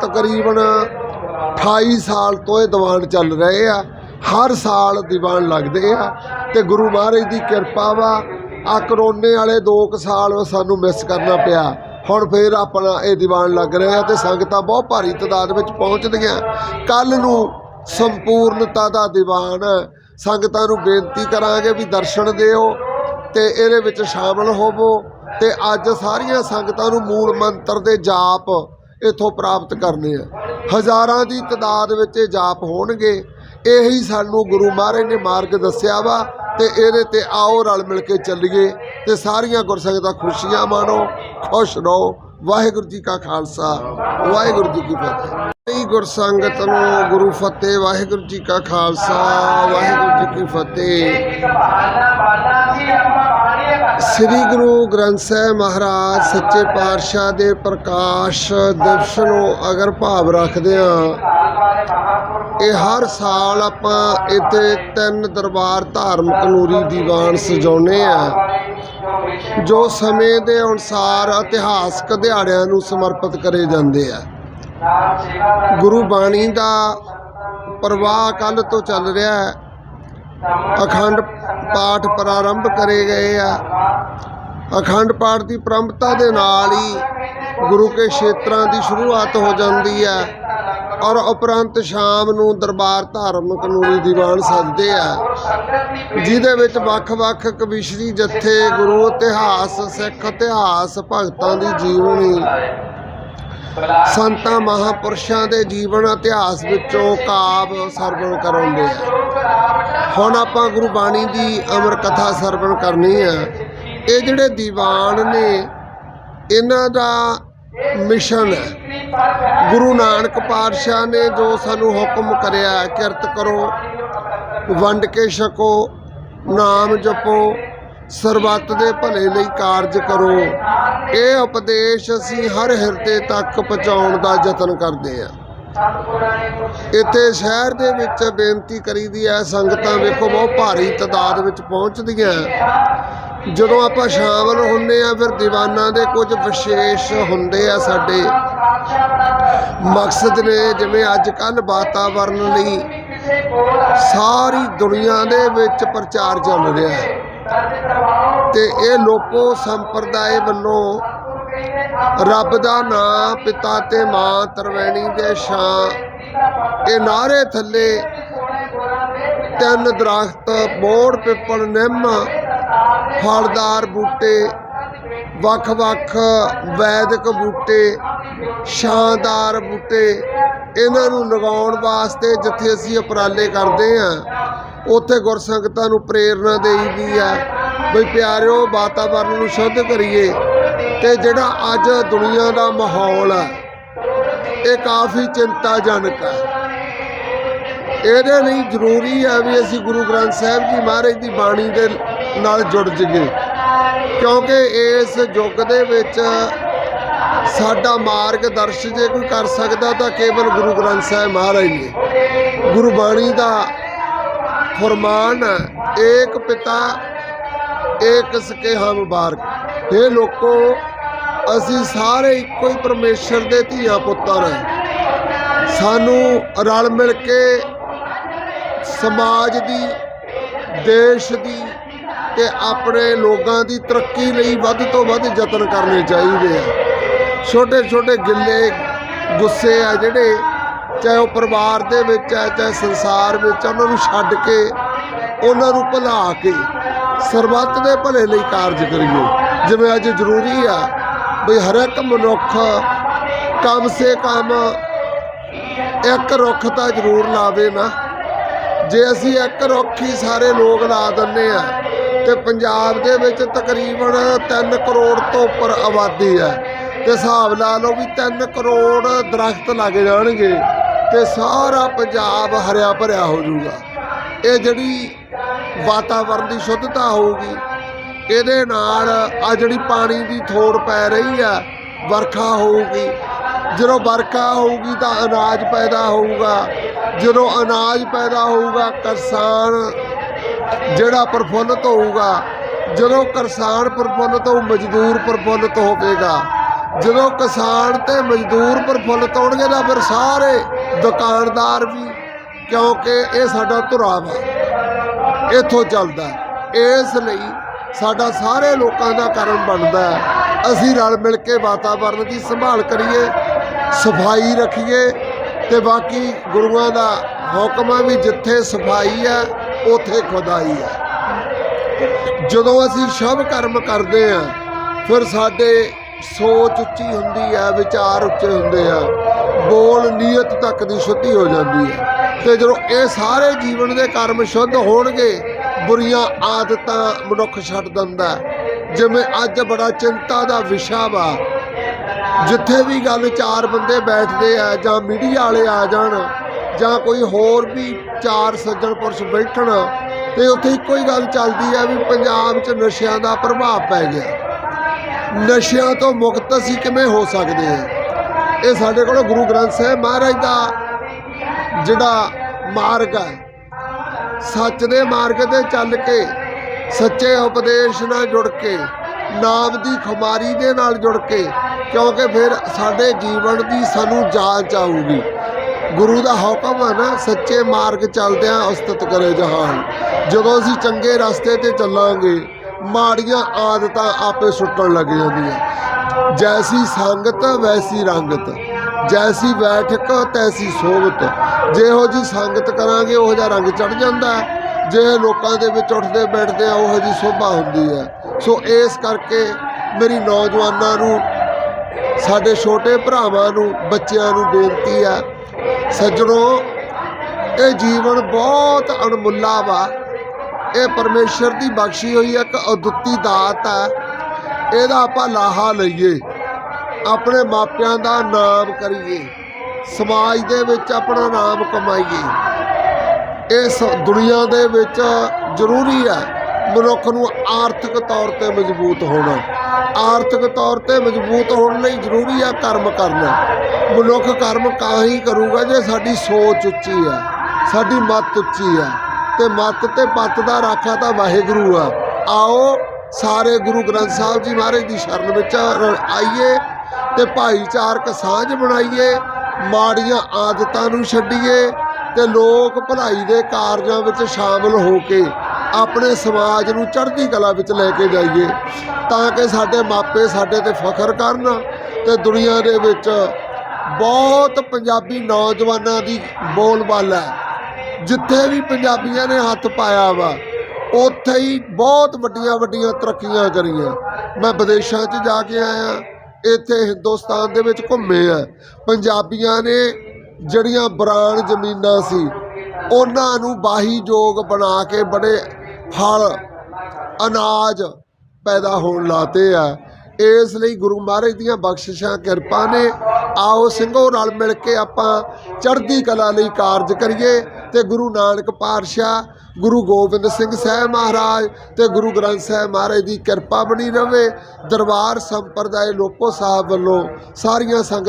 ਤਕਰੀਬਨ 28 ਸਾਲ ਤੋਂ ਇਹ ਦੀਵਾਨ ਚੱਲ ਰਹੇ ਆ। ਹਰ ਸਾਲ ਦੀਵਾਨ ਲੱਗਦੇ ਆ ਤੇ ਗੁਰੂ ਮਹਾਰਾਜ ਦੀ ਕਿਰਪਾ ਵਾ। ਆ ਕਰੋਨੇ ਵਾਲੇ 2 ਸਾਲ ਸਾਨੂੰ ਮਿਸ ਕਰਨਾ ਪਿਆ। ਹੁਣ ਫੇਰ ਆਪਣਾ ਇਹ ਦੀਵਾਨ ਲੱਗ ਰਿਹਾ ਤੇ ਸੰਗਤਾਂ ਬਹੁਤ ਭਾਰੀ ਤਾਦਾਦ ਵਿੱਚ ਪਹੁੰਚਦੀਆਂ। ਕੱਲ ਨੂੰ ਸੰਪੂਰਨਤਾ ਦਾ ਦੀਵਾਨ। ਹੈ। ਸੰਗਤਾਂ ਨੂੰ ਬੇਨਤੀ ਕਰਾਂਗੇ ਵੀ ਦਰਸ਼ਨ ਦਿਓ ਤੇ ਇਹਦੇ ਵਿੱਚ ਸ਼ਾਮਲ ਹੋਵੋ ਤੇ ਅੱਜ ਸਾਰੀਆਂ ਸੰਗਤਾਂ ਨੂੰ ਮੂਲ ਮੰਤਰ ਦੇ ਜਾਪ ਇੱਥੋਂ ਪ੍ਰਾਪਤ ਕਰਨੇ ਆ। ਹਜ਼ਾਰਾਂ ਦੀ ਤਾਦਾਦ ਵਿੱਚ ਇਹ ਜਾਪ ਹੋਣਗੇ। ਇਹੀ ਸਾਨੂੰ ਗੁਰੂ ਮਹਾਰਾਜ ਨੇ ਮਾਰਗ ਦੱਸਿਆ ਵਾ ਤੇ ਇਹਦੇ ਤੇ ਆਓ ਰਲ ਮਿਲ ਕੇ ਚੱਲੀਏ ਤੇ ਸਾਰੀਆਂ ਗੁਰਸੰਗਤਾਂ ਖੁਸ਼ੀਆਂ ਮਾਣੋ, ਖੁਸ਼ ਰਹੋ। ਵਾਹਿਗੁਰੂ ਜੀ ਕਾ ਖਾਲਸਾ, ਵਾਹਿਗੁਰੂ ਜੀ ਕੀ ਫਤਿਹ। ਸਹੀ ਗੁਰਸੰਗਤ ਨੂੰ ਗੁਰੂ ਫਤਿਹ, ਵਾਹਿਗੁਰੂ ਜੀ ਕਾ ਖਾਲਸਾ, ਵਾਹਿਗੁਰੂ ਜੀ ਕੀ ਫਤਿਹ। ਸ੍ਰੀ ਗੁਰੂ ਗ੍ਰੰਥ ਸਾਹਿਬ ਮਹਾਰਾਜ ਸੱਚੇ ਪਾਤਸ਼ਾਹ ਦੇ ਪ੍ਰਕਾਸ਼ ਦਿਵਸ ਨੂੰ ਅਗਰ ਭਾਵ ਰੱਖਦੇ ਹਾਂ, ਇਹ ਹਰ ਸਾਲ ਆਪਾਂ ਇੱਥੇ ਤਿੰਨ ਦਰਬਾਰ ਧਾਰਮਿਕ ਨੂਰੀ ਦੀਵਾਨ ਸਜਾਉਨੇ ਆ ਜੋ ਸਮੇਂ ਦੇ ਅਨੁਸਾਰ ਇਤਿਹਾਸਕ ਦਿਹਾੜਿਆਂ ਨੂੰ ਸਮਰਪਿਤ ਕਰੇ ਜਾਂਦੇ ਆ। ਗੁਰੂ ਬਾਣੀ ਦਾ ਪ੍ਰਵਾਹ ਕੱਲ ਤੋਂ ਚੱਲ ਰਿਹਾ ਹੈ। ਅਖੰਡ ਪਾਠ ਪ੍ਰਾਰੰਭ ਕਰੇ ਗਏ ਆ। ਅਖੰਡ ਪਾਠ ਦੀ ਪ੍ਰੰਪਤਾ ਦੇ ਨਾਲ ਹੀ ਗੁਰੂ ਕੇ ਖੇਤਰਾਂ ਦੀ ਸ਼ੁਰੂਆਤ ਹੋ ਜਾਂਦੀ ਹੈ ਔਰ ਉਪਰੰਤ ਸ਼ਾਮ ਨੂੰ ਦਰਬਾਰ ਧਾਰਮਿਕ ਨੂਰੀ ਦੀਵਾਨ ਸਜਦੇ ਆ। ਜਿਹਦੇ ਵਿੱਚ ਵੱਖ-ਵੱਖ ਕਵਿਸ਼ਰੀ ਜਥੇ, ਗੁਰੂ ਇਤਿਹਾਸ, ਸਿੱਖ ਇਤਿਹਾਸ, ਭਗਤਾਂ ਦੀ ਜੀਵਨੀ ਸੰਤਾਂ ਮਹਾਪੁਰਸ਼ਾਂ ਦੇ ਜੀਵਨ ਇਤਿਹਾਸ ਵਿੱਚੋਂ ਕਾਵ ਸਰਵਣ ਕਰਾਉਂਦੇ ਆ। ਹੁਣ ਆਪਾਂ ਗੁਰੂ ਬਾਣੀ ਦੀ ਅਮਰ ਕਥਾ ਸਰਵਣ ਕਰਨੀ ਆ। ਇਹ ਜਿਹੜੇ ਦੀਵਾਨ ਨੇ, ਇਹਨਾਂ ਦਾ ਮਿਸ਼ਨ ਹੈ। ਗੁਰੂ ਨਾਨਕ ਪਾਤਸ਼ਾਹ ਨੇ ਜੋ ਸਾਨੂੰ ਹੁਕਮ ਕਰਿਆ ਕਿਰਤ ਕਰੋ, ਵੰਡ ਕੇ ਛਕੋ, ਨਾਮ ਜਪੋ, ਸਰਬੱਤ ਦੇ ਭਲੇ ਲਈ ਕਾਰਜ ਕਰੋ। ਇਹ ਉਪਦੇਸ਼ ਅਸੀਂ ਹਰ ਹਿਰਦੇ ਤੱਕ ਪਹੁੰਚਾਉਣ ਦਾ ਯਤਨ ਕਰਦੇ ਹਾਂ। ਇੱਥੇ ਸ਼ਹਿਰ ਦੇ ਵਿੱਚ ਬੇਨਤੀ ਕਰੀਦੀ ਹੈ, ਸੰਗਤਾਂ ਵੇਖੋ ਬਹੁਤ ਭਾਰੀ ਤਾਦਾਦ ਵਿੱਚ ਪਹੁੰਚਦੀਆਂ ਜਦੋਂ ਆਪਾਂ ਸ਼ਾਮਲ ਹੁੰਨੇ ਆ ਫਿਰ ਦੀਵਾਨਾਂ ਦੇ ਕੁਝ ਵਿਸ਼ੇਸ਼ ਹੁੰਦੇ ਆ ਸਾਡੇ। ਮਕਸਦ ਨੇ ਜਿਵੇਂ ਅੱਜ ਕੱਲ ਵਾਤਾਵਰਣ ਲਈ ਸਾਰੀ ਦੁਨੀਆ ਦੇ ਵਿੱਚ ਪ੍ਰਚਾਰ ਚੱਲ ਰਿਹਾ ਹੈ। ਤੇ ਇਹ ਲੋਕੋ ਸੰਪਰਦਾਇ ਵੱਲੋਂ ਰੱਬ ਦਾ ਨਾਮ ਪਿਤਾ ਤੇ ਮਾਂ ਤਰਵੈਣੀ ਦੇ ਛਾਂ ਇਹ ਨਾਰੇ ਥੱਲੇ ਤਿੰਨ ਦਰਖਤ ਬੋੜ ਪਿੱਪਲ, ਨਿੰਮ, ਫਲਦਾਰ ਬੂਟੇ, ਵੱਖ-ਵੱਖ ਵੈਦਿਕ ਬੂਟੇ, ਸ਼ਾਨਦਾਰ ਬੂਟੇ ਇਹਨਾਂ ਨੂੰ ਲਗਾਉਣ ਵਾਸਤੇ ਜਿੱਥੇ ਅਸੀਂ ਉਪਰਾਲੇ ਕਰਦੇ ਆਂ ਉੱਥੇ ਗੁਰਸੰਗਤਾਂ ਨੂੰ ਪ੍ਰੇਰਣਾ ਦੇਈਦੀ ਆ ਬਈ ਪਿਆਰਿਓ, ਵਾਤਾਵਰਨ ਨੂੰ ਸ਼ੁੱਧ ਕਰੀਏ ਤੇ ਜਿਹੜਾ ਅੱਜ ਦੁਨੀਆ ਦਾ ਮਾਹੌਲ ਹੈ, ਇਹ ਕਾਫੀ ਚਿੰਤਾਜਨਕ ਹੈ। ਇਹਦੇ ਲਈ ਜ਼ਰੂਰੀ ਹੈ ਵੀ ਅਸੀਂ ਗੁਰੂ ਗ੍ਰੰਥ ਸਾਹਿਬ ਜੀ ਮਹਾਰਾਜ ਦੀ ਬਾਣੀ ਦੇ ਨਾਲ ਜੁੜ ਜੀਏ ਕਿਉਂਕਿ ਇਸ ਯੁੱਗ ਦੇ ਵਿੱਚ ਸਾਡਾ ਮਾਰਗਦਰਸ਼ ਜੇ ਕੋਈ ਕਰ ਸਕਦਾ ਤਾਂ ਕੇਵਲ ਗੁਰੂ ਗ੍ਰੰਥ ਸਾਹਿਬ ਮਹਾਰਾਜ ਨੇ। ਗੁਰੂ ਬਾਣੀ ਦਾ ਫਰਮਾਨ ਹੈ, ਏਕ ਪਿਤਾ, ਏਕ ਸਕੇ ਹਮ ਬਾਰਕ। ਇਹ ਲੋਕੋ, ਅਸੀਂ ਸਾਰੇ ਇੱਕੋ ਹੀ ਪਰਮੇਸ਼ਰ ਦੇ ਧੀਆ ਪੁੱਤਰ ਹਾਂ। ਸਾਨੂੰ ਰਲ ਮਿਲ ਕੇ ਸਮਾਜ ਦੀ, ਦੇਸ਼ ਦੀ ਤੇ ਆਪਣੇ ਲੋਕਾਂ ਦੀ ਤਰੱਕੀ ਲਈ ਵੱਧ ਤੋਂ ਵੱਧ ਯਤਨ ਕਰਨੇ ਚਾਹੀਦੇ ਆ ਛੋਟੇ ਛੋਟੇ ਗਿੱਲੇ, ਗੁੱਸੇ ਆ ਜਿਹੜੇ ਚਾਹੇ ਉਹ ਪਰਿਵਾਰ ਦੇ ਵਿੱਚ ਹੈ ਚਾਹੇ ਸੰਸਾਰ ਵਿੱਚ ਆ, ਉਹਨਾਂ ਨੂੰ ਛੱਡ ਕੇ ਉਹਨਾਂ ਨੂੰ ਭੁਲਾ ਕੇ ਸਰਬੱਤ ਦੇ ਭਲੇ ਲਈ ਕਾਰਜ ਕਰੀਏ। ਜਿਵੇਂ ਅੱਜ ਜ਼ਰੂਰੀ ਆ ਵੀ ਹਰ ਇੱਕ ਮਨੁੱਖ ਕਮ ਸੇ ਕਮ ਇੱਕ ਰੁੱਖ ਤਾਂ ਜ਼ਰੂਰ ਲਾਵੇ ਨਾ। ਜੇ ਅਸੀਂ ਇੱਕ ਰੁੱਖ ਹੀ ਸਾਰੇ ਲੋਕ ਲਾ ਦਿੰਨੇ ਆ ਤੇ ਪੰਜਾਬ ਦੇ ਵਿੱਚ ਤਕਰੀਬਨ 3 ਕਰੋੜ ਤੋਂ ਉੱਪਰ ਆਬਾਦੀ ਹੈ ਤੇ ਹਿਸਾਬ ਲਾ ਲਓ ਵੀ 3 ਕਰੋੜ ਦਰਖਤ ਲੱਗ ਜਾਣਗੇ। ਤੇ ਸਾਰਾ ਪੰਜਾਬ ਹਰਿਆ ਭਰਿਆ ਹੋ ਜਾਊਗਾ। ਇਹ ਜਿਹੜੀ ਵਾਤਾਵਰਣ ਦੀ ਸ਼ੁੱਧਤਾ ਹੋਊਗੀ, ਇਹਦੇ ਨਾਲ ਆ ਜਿਹੜੀ ਪਾਣੀ ਦੀ ਥੋੜ ਪੈ ਰਹੀ ਆ, ਵਰਖਾ ਹੋਊਗੀ। ਜਦੋਂ ਵਰਖਾ ਹੋਊਗੀ ਤਾਂ ਅਨਾਜ ਪੈਦਾ ਹੋਊਗਾ। ਜਦੋਂ ਅਨਾਜ ਪੈਦਾ ਹੋਊਗਾ, ਕਿਸਾਨ ਜਿਹੜਾ ਪ੍ਰਫੁੱਲਤ ਹੋਊਗਾ, ਜਦੋਂ ਕਿਸਾਨ ਪ੍ਰਫੁੱਲਤ ਹੋਊ, ਮਜ਼ਦੂਰ ਪ੍ਰਫੁੱਲਤ ਹੋਵੇਗਾ। ਜਦੋਂ ਕਿਸਾਨ ਤੇ ਮਜ਼ਦੂਰ ਪ੍ਰਫੁੱਲ ਹੋਣਗੇ ਤਾਂ ਫਿਰ ਸਾਰੇ ਦੁਕਾਨਦਾਰ ਵੀ, ਕਿਉਂਕਿ ਇਹ ਸਾਡਾ ਧੁਰਾ ਵਾ, ਇੱਥੋਂ ਚੱਲਦਾ ਇਸ ਲਈ ਸਾਡਾ ਸਾਰੇ ਲੋਕਾਂ ਦਾ ਕਰਮ ਬਣਦਾ ਅਸੀਂ ਰਲ ਮਿਲ ਕੇ ਵਾਤਾਵਰਨ ਦੀ ਸੰਭਾਲ ਕਰੀਏ, ਸਫ਼ਾਈ ਰੱਖੀਏ, ਤੇ ਬਾਕੀ ਗੁਰੂਆਂ ਦਾ ਹੁਕਮ ਹੈ ਵੀ ਜਿੱਥੇ ਸਫ਼ਾਈ ਹੈ, ਉੱਥੇ ਖੁਦਾਈ ਹੈ। ਜਦੋਂ ਅਸੀਂ ਸ਼ਬ ਕਰਮ ਕਰਦੇ ਆ ਫਿਰ ਸਾਡੇ ਸੋਚ ਉੱਚੀ ਹੁੰਦੀ ਹੈ, ਵਿਚਾਰ ਉੱਚੇ ਹੁੰਦੇ ਆ। ਬੋਲ ਨੀਅਤ ਤੱਕ ਦੀ ਸ਼ੁੱਧੀ ਹੋ ਜਾਂਦੀ ਹੈ। ਤੇ ਜਦੋਂ ਇਹ ਸਾਰੇ ਜੀਵਨ ਦੇ ਕਰਮ ਸ਼ੁੱਧ ਹੋਣਗੇ, ਬੁਰੀਆਂ ਆਦਤਾਂ ਮਨੁੱਖ ਛੱਡ ਦਿੰਦਾ ਜਿਵੇਂ ਅੱਜ ਬੜਾ ਚਿੰਤਾ ਦਾ ਵਿਸ਼ਾ ਵਾ। ਜਿੱਥੇ ਵੀ ਗੱਲ ਚਾਰ ਬੰਦੇ ਬੈਠਦੇ ਆ, ਜਾਂ ਮੀਡੀਆ ਵਾਲੇ ਆ ਜਾਣ, ਜਾਂ ਕੋਈ ਹੋਰ ਵੀ ਚਾਰ ਸੱਜਣ ਪੁਰਸ਼ ਬੈਠਣ, ਤੇ ਉੱਥੇ ਇੱਕੋ ਹੀ ਗੱਲ ਚੱਲਦੀ ਆ ਵੀ ਪੰਜਾਬ 'ਚ ਨਸ਼ਿਆਂ ਦਾ ਪ੍ਰਭਾਵ ਪੈ ਗਿਆ। ਨਸ਼ਿਆਂ ਤੋਂ ਮੁਕਤ ਅਸੀਂ ਕਿਵੇਂ ਹੋ ਸਕਦੇ ਹਾਂ? ਇਹ ਸਾਡੇ ਕੋਲ ਗੁਰੂ ਗ੍ਰੰਥ ਸਾਹਿਬ ਮਹਾਰਾਜ ਦਾ ਜਿਹੜਾ ਮਾਰਗ ਹੈ, ਸੱਚ ਦੇ ਮਾਰਗ ਤੇ ਚੱਲ ਕੇ ਸੱਚੇ ਉਪਦੇਸ਼ ਨਾਲ ਜੁੜ ਕੇ, ਨਾਮ ਦੀ ਖੁਮਾਰੀ ਦੇ ਨਾਲ ਜੁੜ ਕੇ, ਕਿਉਂਕਿ ਫਿਰ ਸਾਡੇ ਜੀਵਨ ਦੀ ਸਾਨੂੰ ਜਾਂਚ ਆਊਗੀ ਗੁਰੂ ਦਾ ਹੁਕਮ ਹੈ ਨਾ, ਸੱਚੇ ਮਾਰਗ ਚੱਲਦਿਆਂ ਉਸਤਤ ਕਰੇ ਜਹਾਨ। ਜਦੋਂ ਅਸੀਂ ਚੰਗੇ ਰਸਤੇ ਤੇ ਚੱਲਾਂਗੇ, ਮਾੜੀਆਂ ਆਦਤਾਂ ਆਪੇ ਸੁੱਟਣ ਲੱਗ ਜਾਂਦੀਆਂ। ਜੈਸੀ ਸੰਗਤ ਵੈਸੀ ਰੰਗਤ ਜੈਸੀ ਬੈਠਕ ਤੈਸੀ ਸੋਗਤ ਜਿਹੋ ਜੀ ਸੰਗਤ ਕਰਾਂਗੇ ਉਹੋ ਜਿਹਾ ਰੰਗ ਚੜ ਜਾਂਦਾ ਹੈ ਜੇ ਲੋਕਾਂ ਦੇ ਵਿੱਚ ਉੱਠਦੇ ਬੈਠਦੇ ਆ ਉਹੋ ਜੀ ਸੋਭਾ ਹੁੰਦੀ ਹੈ ਸੋ ਇਸ ਕਰਕੇ ਮੇਰੀ ਨੌਜਵਾਨਾਂ ਨੂੰ ਸਾਡੇ ਛੋਟੇ ਭਰਾਵਾਂ ਨੂੰ ਬੱਚਿਆਂ ਨੂੰ ਬੇਨਤੀ ਹੈ ਸੱਜਣੋ ਇਹ ਜੀਵਨ ਬਹੁਤ ਅਣਮੁੱਲਾ ਵਾ ਇਹ ਪਰਮੇਸ਼ਰ ਦੀ ਬਖਸ਼ੀ ਹੋਈ ਇੱਕ ਅਦੁੱਤੀ ਦਾਤ ਹੈ ਇਹਦਾ ਆਪਾਂ ਲਾਹਾ ਲਈਏ। ਆਪਣੇ ਮਾਪਿਆਂ ਦਾ ਨਾਮ ਕਰੀਏ। ਸਮਾਜ ਦੇ ਵਿੱਚ ਆਪਣਾ ਨਾਮ ਕਮਾਈਏ। ਇਸ ਦੁਨੀਆ ਦੇ ਵਿੱਚ ਜ਼ਰੂਰੀ ਹੈ ਮਨੁੱਖ ਨੂੰ ਆਰਥਿਕ ਤੌਰ ਤੇ ਮਜ਼ਬੂਤ ਹੋਣਾ। ਆਰਥਿਕ ਤੌਰ ਤੇ ਮਜ਼ਬੂਤ ਹੋਣ ਲਈ ਜ਼ਰੂਰੀ ਹੈ ਕਰਮ ਕਰਨਾ। ਮਨੁੱਖ ਕਰਮ ਤਾਂ ਹੀ ਕਰੂਗਾ ਜੇ ਸਾਡੀ ਸੋਚ ਉੱਚੀ ਹੈ, ਸਾਡੀ ਮੱਤ ਉੱਚੀ ਹੈ। ਤੇ ਮੱਤ ਤੇ ਪੱਤ ਦਾ ਰਾਖਾ ਤਾਂ ਵਾਹਿਗੁਰੂ ਆ। ਆਓ ਸਾਰੇ ਗੁਰੂ ਗ੍ਰੰਥ ਸਾਹਿਬ ਜੀ ਮਹਾਰਾਜ ਦੀ ਸ਼ਰਨ ਵਿੱਚ ਰ- ਆਈਏ ਤੇ ਭਾਈਚਾਰਕ ਸਾਂਝ ਬਣਾਈਏ, ਮਾੜੀਆਂ ਆਦਤਾਂ ਨੂੰ ਛੱਡੀਏ ਤੇ ਲੋਕ ਭਲਾਈ ਦੇ ਕਾਰਜਾਂ ਵਿੱਚ ਸ਼ਾਮਲ ਹੋ ਕੇ ਆਪਣੇ ਸਮਾਜ ਨੂੰ ਚੜ੍ਹਦੀ ਕਲਾ ਵਿੱਚ ਲੈ ਕੇ ਜਾਈਏ। ਤਾਂ ਕਿ ਸਾਡੇ ਮਾਪੇ ਸਾਡੇ ਤੇ ਫਖਰ ਕਰਨ ਤੇ ਦੁਨੀਆ ਦੇ ਵਿੱਚ ਬਹੁਤ ਪੰਜਾਬੀ ਨੌਜਵਾਨਾਂ ਦੀ ਬੋਲਬਾਲਾ ਹੈ ਜਿੱਥੇ ਵੀ ਪੰਜਾਬੀਆਂ ਨੇ ਹੱਥ ਪਾਇਆ ਵਾ ਉੱਥੇ ਹੀ ਬਹੁਤ ਵੱਡੀਆਂ ਵੱਡੀਆਂ ਤਰੱਕੀਆਂ ਕਰੀਆਂ। ਮੈਂ ਵਿਦੇਸ਼ਾਂ 'ਚ ਜਾ ਕੇ ਆਇਆ, ਇੱਥੇ ਹਿੰਦੁਸਤਾਨ ਦੇ ਵਿੱਚ ਘੁੰਮੇ ਆ। ਪੰਜਾਬੀਆਂ ਨੇ ਜਿਹੜੀਆਂ ਬਰਾਨ ਜ਼ਮੀਨਾਂ ਸੀ, ਉਹਨਾਂ ਨੂੰ ਬਾਹੀ ਜੋਗ ਬਣਾ ਕੇ ਬੜੇ ਫਲ, ਅਨਾਜ ਪੈਦਾ ਹੋਣ ਲਾਤੇ ਆ। ਇਸ ਲਈ ਗੁਰੂ ਮਹਾਰਾਜ ਦੀਆਂ ਬਖਸ਼ਿਸ਼ਾਂ, ਕਿਰਪਾ ਨੇ। ਆਓ ਸਿੰਘੋ ਰਲ ਮਿਲ ਕੇ ਆਪਾਂ ਚੜ੍ਹਦੀ ਕਲਾ ਲਈ ਕਾਰਜ ਕਰੀਏ ਤੇ ਗੁਰੂ ਨਾਨਕ ਪਾਤਸ਼ਾਹ, ਗੁਰੂ ਗੋਬਿੰਦ ਸਿੰਘ ਸਾਹਿਬ ਮਹਾਰਾਜ ਤੇ ਗੁਰੂ ਗ੍ਰੰਥ ਸਾਹਿਬ ਮਹਾਰਾਜ ਦੀ ਕਿਰਪਾ ਬਣੀ ਰਵੇ। ਦਰਬਾਰ ਸੰਪਰਦਾਇ ਲੋਕੋ ਸਾਹਿਬ ਵੱਲੋਂ ਸਾਰੀਆਂ ਸੰਗਤ